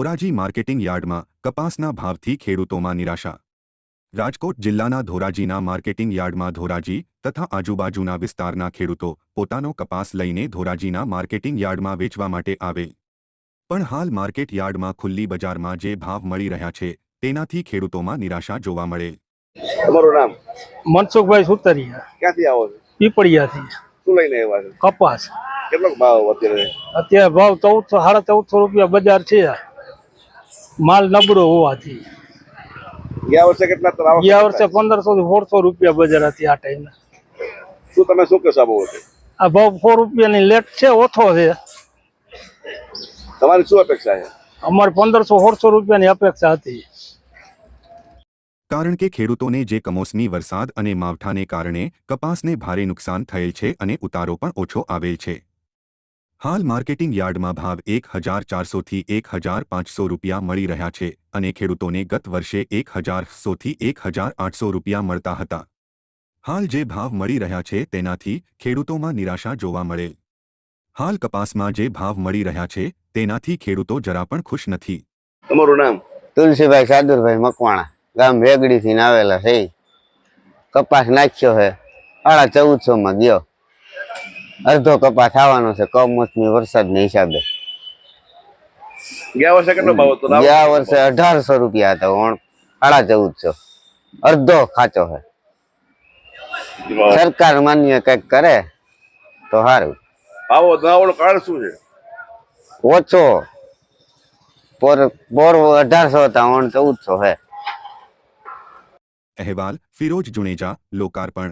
Dhoraji marketing યાર્ડમાં કપાસના ભાવથી ખેડૂતોમાં નિરાશા. રાજકોટ જિલ્લાના ધોરાજીના માર્કેટિંગ યાર્ડમાં ધોરાજી તથા આજુબાજુના વિસ્તારના ખેડૂતો પોતાનો કપાસ લઈને ધોરાજીના માર્કેટિંગ યાર્ડમાં વેચવા માટે આવે. પણ હાલ માર્કેટ યાર્ડમાં ખુલ્લી બજારમાં જે ભાવ મળી રહ્યા છે તેનાથી ખેડૂતોમાં નિરાશા જોવા મળે. તમારું નામ? મનસુખભાઈ સુતરિયા. ક્યાંથી આવો છો? પીપળિયાથી. શું લઈને આવ્યા છો? કપાસ. કેટલો ભાવ અત્યારે? અત્યારે ભાવ ચૌદસો સાડા ચૌદસો રૂપિયા બજાર છે માલ નબળો હોવાથી. ગયા વર્ષે કેટલા તર ગયા વર્ષે પંદરસો થી સોળસો રૂપિયા બજાર હતી આ ટાઈમે શું તમે શું કહેશો બહુ આ ભાવ સો રૂપિયાની લેટ છે ઓછો છે. તમારી શું અપેક્ષા છે? અમારે પંદરસો સોળસો રૂપિયાની અપેક્ષા હતી. કારણ કે ખેડૂતોને જે કમોસમી વરસાદ અને માવઠાને કારણે કપાસને ભારે નુકસાન થયેલ છે અને ઉતારો પણ ઓછો આવેલ છે. હાલ માર્કેટિંગ યાર્ડમાં ભાવ એક હજાર ચારસોથી એક હજાર પાંચસો રૂપિયા મળી રહ્યા છે અને ખેડૂતોને ગત વર્ષે એક હજાર સોથી એક હજાર આઠસો રૂપિયા મળતા હતા. હાલ જે ભાવ મળી રહ્યા છે તેનાથી ખેડૂતોમાં નિરાશા જોવા મળે. હાલ કપાસમાં જે ભાવ મળી રહ્યા છે તેનાથી ખેડૂતો જરા પણ ખુશ નથી. તમારું નામ? તુલસીભાઈ સાદુરભાઈ મકવાણા. ગામ વેગડી થી આવેલા છે. કપાસ નાખ્યો છે. સાડા ચૌદસોમાં ગયો. અડધો કપાસ આવવાનો છે કમોસમી વરસાદના હિસાબે. ગયા વર્ષે કેટલો ભાવ હતો? ગયા વર્ષે અઢારસો રૂપિયા હતા ઓણ સાડા ચૌદસો. અડધો ખાચો છે. સરકાર માન્ય કંઈક કરે તો સારું ભાવ વધવાનું કારણ શું છે? ઓછો. પોર પોર અઢારસો હતા ઓણ ચૌદસો છે. અહેવાલ ફિરોજ જુનેજા લોકાર્પણ.